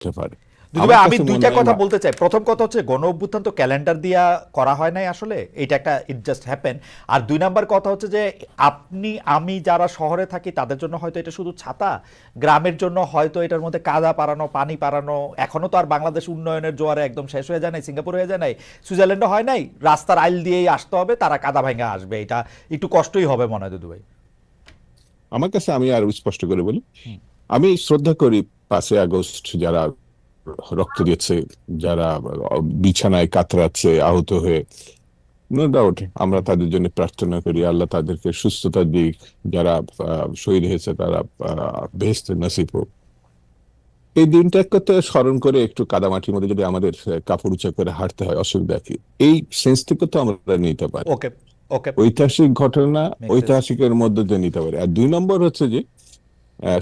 করতে পারে। আমি দুইটা কথা বলতে চাই। প্রথম কথা হচ্ছে গণ অভ্যুত্থান তো ক্যালেন্ডার দিয়া করা হয় নাই আসলে এটা একটা ইট জাস্ট হ্যাপেন আর দুই নাম্বার কথা হচ্ছে যে আপনি আমি যারা শহরে থাকি তাদের জন্য হয়তো এটা শুধু ছাতা গ্রামের জন্য হয়তো এটার মধ্যে কাদা পারানো পানি পারানো এখনও তো আর বাংলাদেশ উন্নয়নের জোয়ারে একদম শেষ হয়ে যায় নাই সিঙ্গাপুর হয়ে যায় নাই সুইজারল্যান্ডও হয় নাই রাস্তার আইল দিয়েই আসতে হবে তারা কাদা ভাঙা আসবে এটা একটু কষ্টই হবে মনে হয় দুদু ভাই। আমার কাছে আমি আর স্পষ্ট করে বলি আমি শ্রদ্ধা করি পাঁচই আগস্ট যারা রক্ত দিয়েছে যারা বিছানায় কাতরাচ্ছে আহত হয়ে। নো ডাউট আমরা তাদের জন্য প্রার্থনা করি আল্লাহ তাদেরকে সুস্থতা দিক যারা শহীদ হয়েছে তারা বেহেস্তে নসিব হোক। এই দিনটাকে তো স্মরণ করে একটু কাদামাটির মধ্যে যদি আমাদের কাপড় উঁচা করে হাঁটতে হয় অসুবিধা কি? এই সেন্সটুকু তো আমরা নিতে পারি। ঐতিহাসিক ঘটনা ঐতিহাসিকের মধ্যে দিয়ে নিতে পারি। আর দুই নম্বর হচ্ছে যে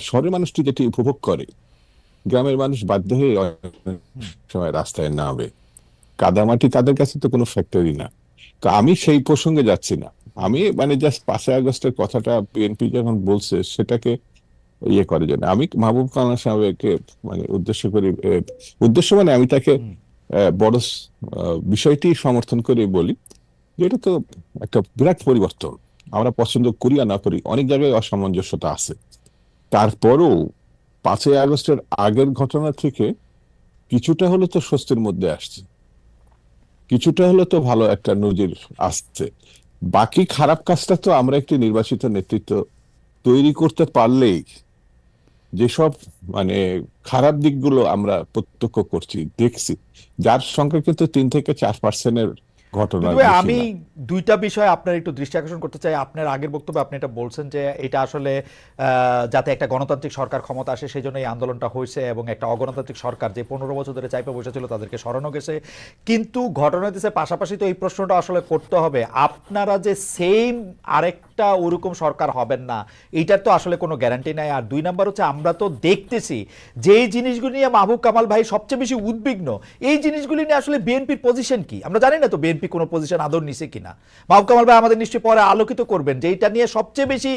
শহরের মানুষটি যেটি উপভোগ করে গ্রামের মানুষ বাধ্য হয়ে সময় রাস্তায় নামে। কাদামাটি তাদের কাছে তো কোনো ফ্যাক্টরি না। তো আমি সেই প্রসঙ্গে যাচ্ছি না। আমি মানে জাস্ট পাঁচই আগস্টের কথাটা বিএনপি যখন বলছে সেটাকে ইয়ে করে জন্য। আমি মাহবুব কালাম সাহেবকে মানে উদ্দেশ্য করি উদ্দেশ্য মানে আমি তাকে আহ, বড় বিষয়টি সমর্থন করে বলি যে এটা তো একটা বিরাট পরিবর্তন। আমরা পছন্দ করি আর না করি অনেক জায়গায় অসামঞ্জস্যতা আছে। তারপরও পাঁচই আগস্টের আগের ঘটনা থেকে কিছুটা হলে তো স্বস্তির মধ্যে আসছে। কিছুটা হলে তো ভালো একটা নজির আসছে। বাকি খারাপ কাজটা তো আমরা একটি নির্বাচিত নেতৃত্ব তৈরি করতে পারলেই যেসব মানে খারাপ দিকগুলো আমরা প্রত্যক্ষ করছি, দেখছি, যার সংখ্যা কিন্তু তিন থেকে চার পার্সেন্টের আমি দুইটা বিষয় আপনার একটু দৃষ্টি আকর্ষণ করতে চাই। আপনার আগের বক্তব্যে আপনি এটা বলছেন যে এটা আসলে যাতে একটা গণতান্ত্রিক সরকার ক্ষমতা আসে সেই জন্য এই আন্দোলনটা হয়েছে এবং একটা অগণতান্ত্রিক সরকার যে পনেরো বছর ধরে চাইপে বসেছিল তাদেরকে সরানো গেছে। কিন্তু ঘটনা দিচ্ছে পাশাপাশি তো এই প্রশ্নটা আসলে করতে হবে। আপনারা যে সেম আরেকটা ওরকম সরকার হবেন না। এইটার তো আসলে কোনো গ্যারান্টি নাই। আর দুই নাম্বার হচ্ছে, আমরা তো দেখতেছি যে এই জিনিসগুলি নিয়ে মাহবুব কামাল ভাই সবচেয়ে বেশি উদ্বিগ্ন। এই জিনিসগুলি নিয়ে আসলে বিএনপির পজিশন কি? আমরা জানি না তো বিএনপি কোনো পজিশন আদর নিছে কিনা। মাহবুব কামাল ভাই আমাদের নিশ্চয়ই পরে আলোকিত করবেন যে এইটা নিয়ে সবচেয়ে বেশি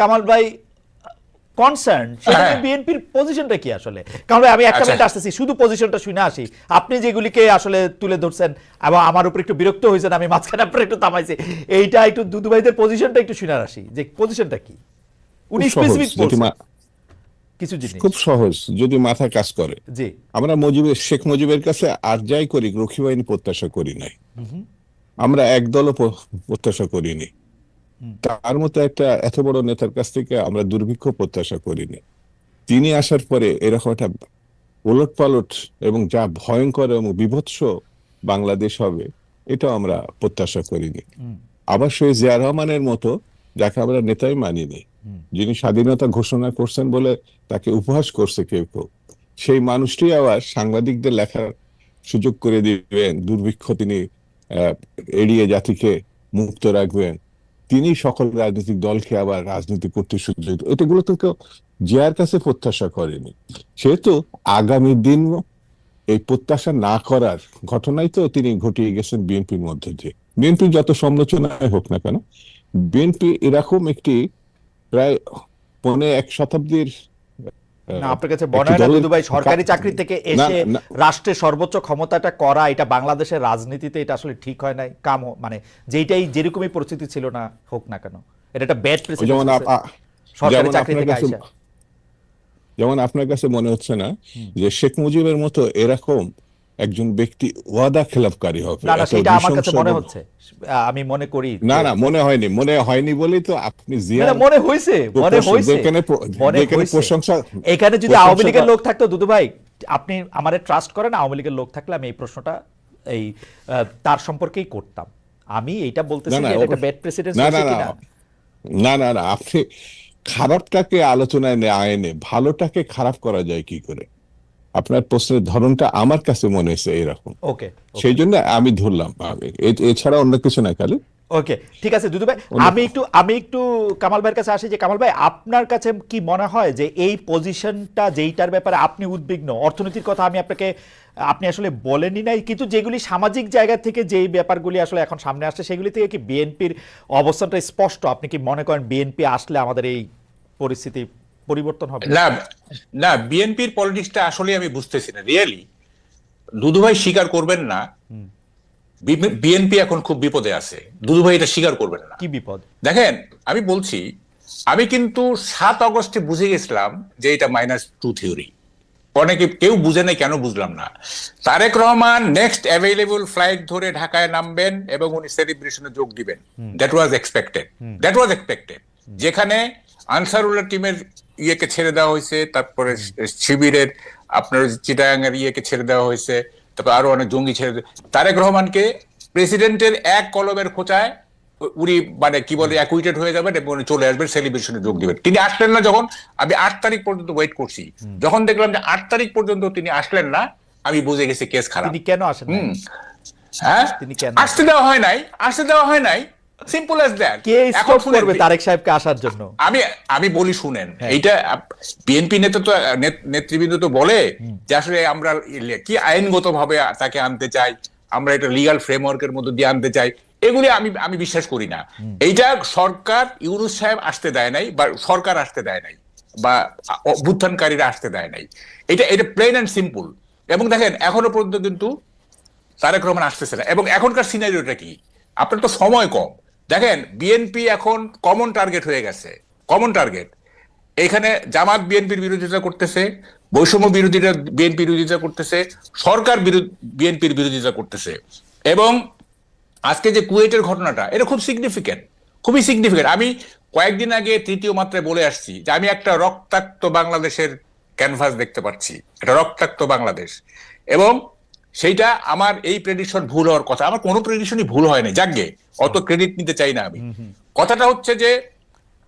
কামাল ভাই কনসার্ন সেটা হ্যাঁ। বিএনপির পজিশনটা কি আসলে? কারণ আমি একটা আচ্ছা। মিনিট আসতেছি শুধু পজিশনটা শুনে আসি। আপনি যেগুলিকে আসলে তুলে ধরছেন এবং আমার উপর একটু বিরক্ত হয়েছেন আমি মাঝখানে আপনার একটু থামাইছি এইটা একটু দুদু ভাইদের পজিশনটা একটু শুনে আসি যে পজিশনটা কি? উনি স্পেসিফিক কিছু জিনিস। খুব সহজ যদি মাথা কাজ করে। জি। আমরা মুজিবের শেখ মুজিবের কাছে আর যাই করি রক্ষী বাহিনী প্রত্যাশা করি নাই। আমরা একদলও প্রত্যাশা করিনি। তার মতো একটা এত বড় নেতার কাছ থেকে আমরা দুর্ভিক্ষ প্রত্যাশা করিনি। তিনি আসার পরে এরকম একটা ওলট পালট এবং যা ভয়ঙ্কর এবং বিভৎস বাংলাদেশ হবে এটা আমরা প্রত্যাশা করিনি। আবার সেই জিয়া রহমানের মতো যাকে আমরা নেতাই মানিনি যিনি স্বাধীনতা ঘোষণা করছেন বলে তাকে উপহাস করছে কেউ কেউ সেই মানুষটি আবার সাংবাদিকদের লেখার সুযোগ করে দিবেন দুর্ভিক্ষ তিনি আহ, এড়িয়ে জাতিকে মুক্ত রাখবেন। তিনি সকল রাজনৈতিক দলকে আবার রাজনীতি করতে সুযোগ এটাগুলো তো কেউ জিয়ার কাছে প্রত্যাশা করেনি। সেহেতু আগামী দিন এই প্রত্যাশা না করার ঘটনাই তো তিনি ঘটিয়ে গেছেন বিএনপির মধ্যে দিয়ে। বিএনপি যত সমালোচনায় হোক না কেন, বিএনপি এরকম একটি প্রায় পৌনে এক শতাব্দীর না আপনার কাছে একটি না দলের- দুদু ভাই সরকারি চাকরি থেকে এসে রাষ্ট্রের সর্বোচ্চ ক্ষমতাটা করা এটা বাংলাদেশের রাজনীতিতে এটা আসলে ঠিক হয় নাই কাম মানে যেইটাই যেরকমই পরিস্থিতি ছিল না হোক না কেন। এটা একটা ব্যাড প্রেসিডেন্ট যেমন সরকারি চাকরি থেকে আইসা। যেমন আপনার কাছে মনে হচ্ছে না যে শেখ মুজিবের মতো এরকম একজন ব্যক্তি ওয়াদা খেলাপকারী হবে। না না সেটা আমার কাছে মনে হচ্ছে। আমি মনে করি না না মনে হয়নি। মনে হয়নি বলেই তো আপনি জিয়া মনে হয়েছে মনে হয়েছে মনে প্রশংসা এখানে যদি আওয়ামী লীগের লোক থাকতো দুদু ভাই আপনি আমারে ট্রাস্ট করেন আওয়ামী লীগের লোক থাকলে আমি এই প্রশ্নটা এই তার সম্পর্কেই করতাম। আমি বলতেছি না, না, যে এটা ব্যাড প্রেসিডেন্ট না না না না না আপনি খারাপটাকে আলোচনায় আয়নে ভালোটাকে খারাপ করা যায় কি করে? আপনার প্রশ্নের ধরনটা আমার কাছে মনে হয়েছে এরকম ওকে সেই জন্য আমি ধরলাম এছাড়া অন্য কিছু না খালি ওকে ঠিক আছে দুদু ভাই। আমি একটু আমি একটু কামাল ভাইয়ের কাছে আসি যে কামাল ভাই আপনার কাছে কি মনে হয় যে এই পজিশনটা যেইটার ব্যাপারে আপনি উদ্বিগ্ন? অর্থনীতির কথা আমি আপনাকে আপনি আসলে বলেনই নাই কিন্তু যেগুলি সামাজিক জায়গা থেকে যেই ব্যাপারগুলি আসলে এখন সামনে আসছে সেগুলি থেকে কি বিএনপির অবস্থানটা স্পষ্ট? আপনি কি মনে করেন বিএনপি আসলে আমাদের এই পরিস্থিতি পরিবর্তন হবে। না না বিএনপির পলিটিক্সটা আসলে আমি বুঝতেছি না রিয়েলি দুদুভাই স্বীকার করবেন না। বিএনপি এখন খুব বিপদে আছে। দুদুভাই এটা স্বীকার করবেন না। কি বিপদ? দেখেন আমি বলছি আমি কিন্তু সাত অগস্টে বুঝে গেছিলাম যে এটা মাইনাস টু থিওরি অনেকে কেউ বুঝে নাই কেন বুঝলাম না। Tarique Rahman next available flight ধরে ঢাকায় নামবেন এবং উনি সেলিব্রেশনে যোগ দিবেন। That was expected that was expected যেখানে আনসারুল্লাহ টিমের ইয়েকে ছেড়ে দেওয়া হয়েছে তারপরে শিবিরের আপনার চিটাগাং এর ইয়েকে ছেড়ে দেওয়া হয়েছে তারপর আরও অনেক জঙ্গি ছেড়ে তারেক রহমানকে প্রেসিডেন্টের এক কলমের খোঁচায় উনি মানে কি বলে অ্যাকুইটেড হয়ে যাবেন এবং চলে আসবেন সেলিব্রেশনে যোগ দিবেন। তিনি আসলেন না যখন আমি আট তারিখ পর্যন্ত ওয়েট করছি। যখন দেখলাম যে আট তারিখ পর্যন্ত তিনি আসলেন না আমি বুঝে গেছি কেস খারাপ। তিনি কেন আসেন? হ্যাঁ? আসতে দেওয়া হয় নাই আসতে দেওয়া হয় নাই। সিম্পল অ্যাজ দ্যাট কে স্টপ করবে তারেক সাহেবকে আসার জন্য? আমি আমি বলি শুনেন হ্যাঁ। এইটা বিএনপি নেতা তো নেতৃবৃন্দ তো বলে যে আসলে আমরা কি আইনগত ভাবে তাকে আনতে চাই আমরা এটা লিগাল ফ্রেমওয়ার্কের মধ্যে দিয়ে আনতে চাই এগুলি আমি আমি বিশ্বাস করি না। এইটা সরকার ইউনুস সাহেব আসতে দেয় নাই বা সরকার আসতে দেয় নাই বা অভ্যুত্থানকারীরা আসতে দেয় নাই। এটা এটা প্লেন অ্যান্ড সিম্পল এবং দেখেন এখনও পর্যন্ত কিন্তু তারেক রহমান আসতেছে না। এবং এখনকার সিনারিওটা কি? আপনার তো সময় কম। দেখেন বিএনপি এখন কমন টার্গেট হয়ে গেছে কমন টার্গেট এখানে জামাত বিএনপির বিরোধিতা করতেছে, বৈষম্য বিরোধীরা বিএনপি বিরোধিতা করতেছে, সরকার বিএনপির বিরোধিতা করতেছে। এবং আজকে যে কুয়েটের ঘটনাটা, এটা খুব সিগনিফিকেন্ট খুবই সিগনিফিকেন্ট আমি কয়েকদিন আগে তৃতীয় মাত্রায় বলে আসছি যে আমি একটা রক্তাক্ত বাংলাদেশের ক্যানভাস দেখতে পাচ্ছি, একটা রক্তাক্ত বাংলাদেশ। এবং সেইটা আমার এই প্রেডিকশন ভুল হওয়ার কথা। আমার কোনো প্রেডিকশনই ভুল হয়নি যাকে অত ক্রেডিট নিতে চাই না আমি। কথাটা হচ্ছে যে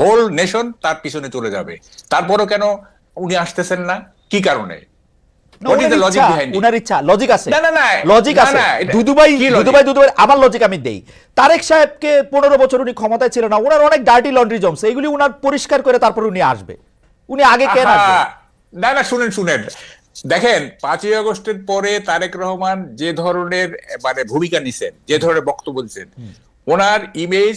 হোল নেশন তার পিছনে চলে যাবে। তারপরও কেন উনি আসতেছেন না? কি কারণে? লজিক আছে। না, না, আছে। আবার আমি দেই। তারেক সাহেবকে পনেরো বছর উনি ক্ষমতায় ছিল না ওনার অনেক ডার্টি লন্ড্রি জমছে এগুলি উনার পরিষ্কার করে তারপর উনি আসবে। উনি আগে কেন না না শুনেন শুনেন। দেখেন পাঁচই আগস্টের পরে তারেক রহমান যে ধরনের মানে ভূমিকা নিছেন যে ধরনের বক্তব্য দিচ্ছেন ওনার ইমেজ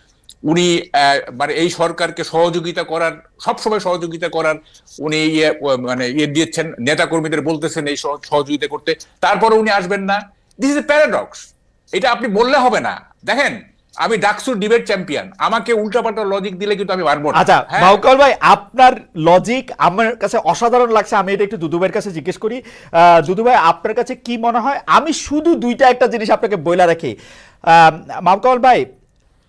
উনি মানে এই সরকারকে সহযোগিতা করার সবসময় সহযোগিতা করার উনি ইয়ে মানে ইয়ে দিয়েছেন নেতা কর্মীদের বলতেছেন এই সহ- সহযোগিতা করতে। তারপরে উনি আসবেন না। দিস ইজ এ প্যারাডক্স এটা আপনি বললে হবে না। দেখেন আমি ডাকসুর ডিবেট চ্যাম্পিয়ন আমাকে উল্টাপাল্টা লজিক দিলে কিন্তু আমি পারব আচ্ছা হ্যাঁ? বাউকাল ভাই আপনার লজিক আমার কাছে অসাধারণ লাগছে। আমি এটা একটু দুদুভাইয়ের কাছে জিজ্ঞেস করি। আহ, দুদু ভাই আপনার কাছে কি মনে হয়? আমি শুধু দুইটা একটা জিনিস আপনাকে বইলা রাখি। মামকাল ভাই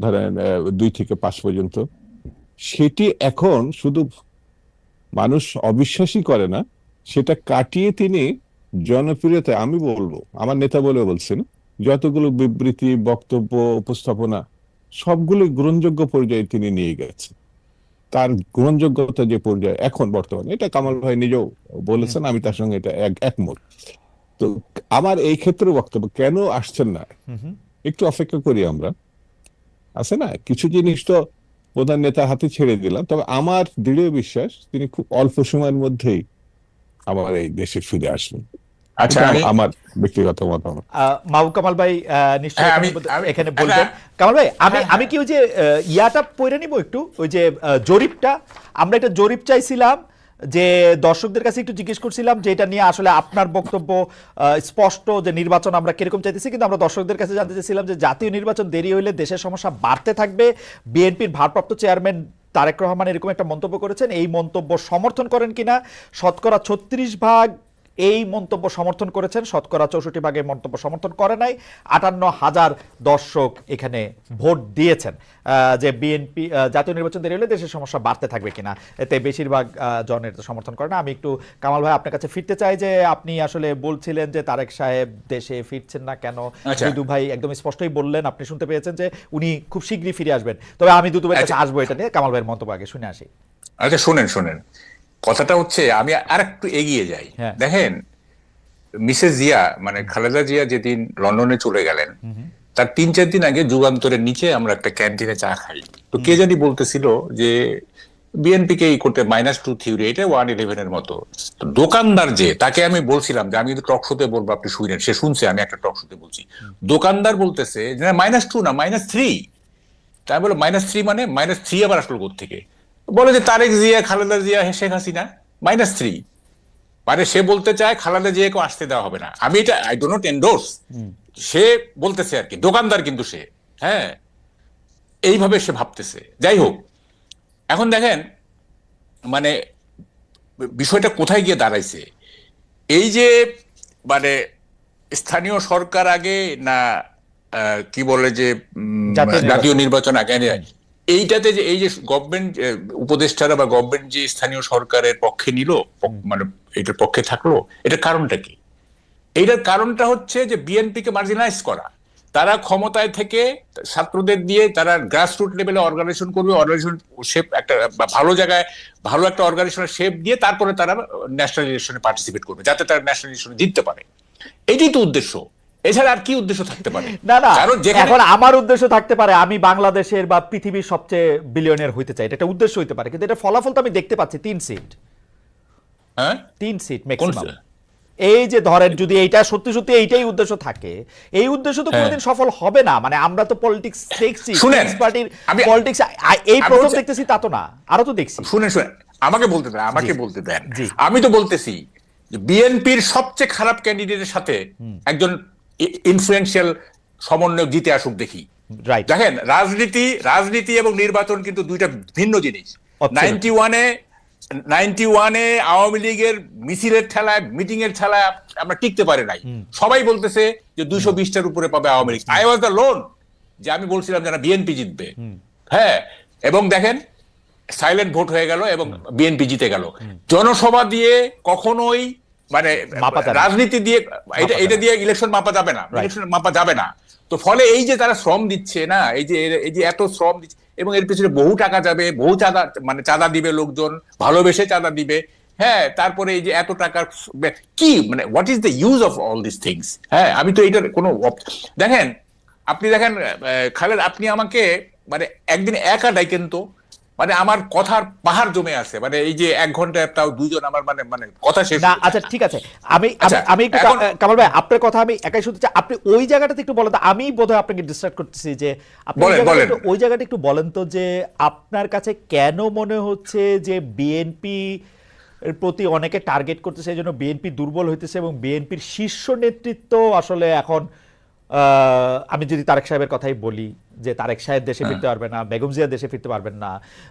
ধরেন দুই থেকে পাঁচ পর্যন্ত। সেটি এখন শুধু মানুষ অবিশ্বাসই করে না সেটা কাটিয়ে তিনি জনপ্রিয়তা আমি বলব আমার নেতা বলে বলছেন যতগুলো বিবৃতি বক্তব্য উপস্থাপনা সবগুলো গ্রহণযোগ্য পর্যায়ে তিনি নিয়ে গেছেন। তার গ্রহণযোগ্যতা যে পর্যায়ে এখন বর্তমানে এটা কামাল ভাই নিজেও বলেছেন আমি তার সঙ্গে এটা এক- একমত। তো আমার এই ক্ষেত্রে বক্তব্য কেন আসছেন না? একটু অপেক্ষা করি আমরা। আছে না? কিছু জিনিস তো প্রধান নেতার হাতে ছেড়ে দিলাম। তবে আমার দৃঢ় বিশ্বাস তিনি খুব অল্প সময়ের মধ্যেই আমার এই দেশে ফিরে আসবেন। আচ্ছা আমার ব্যক্তিগত মতামত। আহ, মাহবুব কামাল ভাই আহ, নিশ্চয়ই এখানে আমি- এখানে বলবেন। কামাল ভাই আমি আমি কি ওই যে আহ, ইয়াটা পড়ে নিব একটু? ওই যে জরিপটা? আমরা একটা জরিপ চাইছিলাম যে দর্শকদের কাছে একটু জিজ্ঞেস করছিলাম যে এটা নিয়ে আসলে আপনার বক্তব্য স্পষ্ট যে নির্বাচন আমরা কীরকম চাইতেছি, কিন্তু আমরা দর্শকদের কাছে জানতে চাইছিলাম যে জাতীয় নির্বাচন দেরি হইলে দেশের সমস্যা বাড়তে থাকবে। বিএনপির ভারপ্রাপ্ত চেয়ারম্যান তারেক রহমান এরকম একটা মন্তব্য করেছেন। এই মন্তব্য সমর্থন করেন কিনা? শতকরা ছত্রিশ ভাগ এই মন্তব্য সমর্থন করেছেন। শতকরা চৌষট্টি ভাগের মন্তব্য সমর্থন করে নাই। আটান্ন হাজার দর্শক এখানে ভোট দিয়েছেন। যে বিএনপি জাতীয় নির্বাচন দেরি হলে দেশের সমস্যা বাড়তে থাকবে কিনা এতে বেশিরভাগ জনের জন সমর্থন করে না। আমি একটু কামাল ভাই আপনার কাছে ফিরতে চাই যে আপনি আসলে বলছিলেন যে তারেক সাহেব দেশে ফিরছেন না কেন? আচ্ছা। দুদু ভাই একদম স্পষ্টই বললেন আপনি শুনতে পেয়েছেন যে উনি খুব শীঘ্রই ফিরে আসবেন। তবে আমি দুদু কাছে আচ্ছা। আসব এটা নিয়ে। কামাল ভাইয়ের মন্তব্য আগে শুনে আসি। আচ্ছা শুনেন শোনেন। কথাটা হচ্ছে আমি আর একটু এগিয়ে যাই। হ্যাঁ। দেখেন মিসেস জিয়া মানে খালেদা জিয়া যেদিন লন্ডনে চলে গেলেন তার তিন চার দিন আগে যুগান্তরের নিচে আমরা একটা ক্যান্টিনে চা খাই। তো কে জানি বলতেছিল যে বিএনপি কে এই করতে মাইনাস টু থিওরি এটা ওয়ান ইলেভেন এর মতো। তো দোকানদার যে তাকে আমি বলছিলাম যে আমি টক শোতে বলব আপনি শুনেন সে শুনছে আমি একটা টক শোতে বলছি। দোকানদার বলতেছে যে মাইনাস টু না মাইনাস থ্রি তাই বলো মাইনাস থ্রি মানে মাইনাস থ্রি আবার আসলো থেকে বলে যে তারেক জিয়া খালেদা জিয়া শেখ হাসিনা মাইনাস থ্রি মানে সে বলতে চায় খালেদা জিয়াকে আসতে দেওয়া হবে না। আমি এটা আই ডো নট এন্ডোর্স সে বলতেছে আর কি দোকানদার কিন্তু সে হ্যাঁ? এইভাবে সে ভাবতেছে। যাই হোক এখন দেখেন মানে বিষয়টা কোথায় গিয়ে দাঁড়াইছে? এই যে মানে স্থানীয় সরকার আগে না কি বলে যে জাতীয় নির্বাচন। আগে এইটাতে যে এই যে গভর্নমেন্ট উপদেষ্টারা বা গভর্নমেন্ট যে স্থানীয় সরকারের পক্ষে নিল মানে এটার পক্ষে থাকল এটার কারণটা কি? এইটার কারণটা হচ্ছে যে বিএনপি কে মার্জিনাইজ করা। তারা ক্ষমতায় থেকে ছাত্রদের দিয়ে তারা গ্রাসরুট লেভেলে অর্গানাইজেশন করবে অর্গানাইজেশন শেপ একটা ভালো জায়গায় ভালো একটা অর্গানাইজেশনের শেপ দিয়ে তারপরে তারা ন্যাশনাল ইলেকশনে পার্টিসিপেট করবে যাতে তারা ন্যাশনাল ইলেকশনে জিততে পারে। এটাই তো উদ্দেশ্য। এছাড়া আর কি উদ্দেশ্য থাকতে পারে? না না কারণ এখন আমার উদ্দেশ্য থাকতে পারে আমি বাংলাদেশের বা পৃথিবীর সবচেয়ে বিলিয়নের হইতে চাই। এটা একটা উদ্দেশ্য হইতে পারে কিন্তু এটা ফলাফল তো আমি দেখতে পাচ্ছি তিন সিট হ্যাঁ? তিন সিট ম্যাক্সিমাম এই যে ধরেন যদি এইটা সত্যি সত্যি এইটাই উদ্দেশ্য থাকে এই উদ্দেশ্য তো হ্যাঁ। কোনোদিন সফল হবে না। মানে আমরা তো পলিটিক্স দেখছি শুনেন, পার্টির পলিটিক্স এই প্রথম দেখতেছি তা তো না আরও তো দেখছি। শুনে শুনে আমাকে বলতে দেন আমাকে বলতে দেন। আমি তো বলতেছি বিএনপির সবচেয়ে খারাপ ক্যান্ডিডেটের সাথে একজন ইনফ্লুয়েন্সিয়াল সমন্বয়ক জিতে আসুক দেখি। দেখেন রাজনীতি রাজনীতি এবং নির্বাচন কিন্তু দুইটা ভিন্ন জিনিস। নাইনটি ওয়ানে নাইনটি ওয়ানে আওয়ামী লীগের মিছিলের ঠেলায় মিটিং এর ঠেলায় আমরা টিকতে পারি নাই। সবাই বলতেছে যে দুইশো বিশটার উপরে পাবে Awami League. I was the lone যে আমি বলছিলাম যারা বিএনপি জিতবে। হ্যাঁ এবং দেখেন সাইলেন্ট ভোট হয়ে গেল এবং বিএনপি জিতে গেল। জনসভা দিয়ে কখনোই মানে রাজনীতি দিয়ে এটা এটা দিয়ে ইলেকশন মাপা যাবে না। ইলেকশন মাপা যাবে না। তো ফলে এই যে তারা শ্রম দিচ্ছে না এই যে এই যে এত শ্রম দিচ্ছে এবং এর পিছনে বহু টাকা যাবে বহু চাঁদা মানে চাঁদা দিবে লোকজন ভালোবেসে চাঁদা দিবে। হ্যাঁ তারপরে এই যে এত টাকার কি মানে what is the use of all this things হ্যাঁ আমি তো এইটার কোনো দেখেন আপনি দেখেন খালেদ আপনি আমাকে মানে একদিন একা ডাইকেন তো। মানে আমার কথার পাহাড় জমে আছে। মানে এই যে এক ঘণ্টা তাও দুজন আমার মানে মানে কথা শেষ না আচ্ছা ঠিক আছে। আমি আমি- আচ্ছা, একটু কামাল ভাই আপনার কথা আমি একাই শুনতে চাই। আপনি ওই জায়গাটাতে একটু বলেন তো আমি বোধহয় আপনাকে ডিস্টার্ব করতেছি যে আপনি ওই জায়গাটা একটু- বলেন তো যে আপনার কাছে কেন মনে হচ্ছে যে বিএনপি এর প্রতি অনেকে টার্গেট করতেছে এই জন্য বিএনপি দুর্বল হইতেছে এবং বিএনপির শীর্ষ নেতৃত্ব আসলে এখন আহ, আমি যদি তারেক সাহেবের কথাই বলি যে তারেক সাহেব দেশে ফিরতে পারবে না বেগম জিয়া দেশে ফিরতে পারবেন না।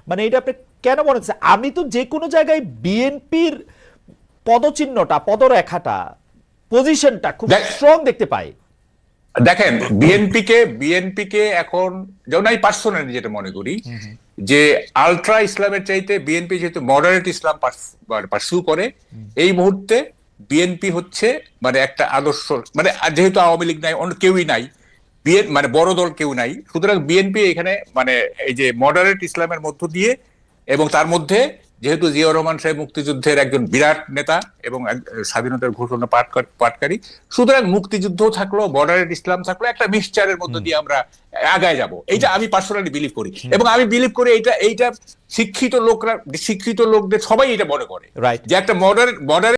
মানে এটা আপনি কেন মনে হচ্ছে আমি তো যে কোনো জায়গায় বিএনপির পদচিহ্নটা পদরেখাটা পজিশনটা খুব স্ট্রং দেখতে পাই। দেখেন বিএনপি কে বিএনপি কে এখন যেমন আমি পার্সোনালি যেটা মনে করি যে আলট্রা ইসলামের চাইতে বিএনপি যেহেতু মডারেট ইসলাম পার্সু করে এই মুহূর্তে বিএনপি হচ্ছে মানে একটা আদর্শ মানে যেহেতু আওয়ামী লীগ নাই অন্য কেউই নাই বিএন মানে বড় দল কেউ নাই। সুতরাং বিএনপি এখানে মানে এই যে মডারেট ইসলামের মধ্য দিয়ে এবং তার মধ্যে যেহেতু জিয়াউর রহমান সাহেব মুক্তিযুদ্ধের একজন বিরাট নেতা এবং স্বাধীনতার ঘোষণা পাঠ পাঠকারী সুতরাং মুক্তিযুদ্ধ থাকল মডারেট ইসলাম থাকল একটা মিক্সচারের মধ্য দিয়ে আমরা আগায় যাব। এইটা আমি পার্সোনালি বিলিভ করি। এবং আমি বিলিভ করি এইটা এইটা শিক্ষিত লোকরা শিক্ষিত লোকদের সবাই এটা মনে করে. যে একটা মডারেট মডারেট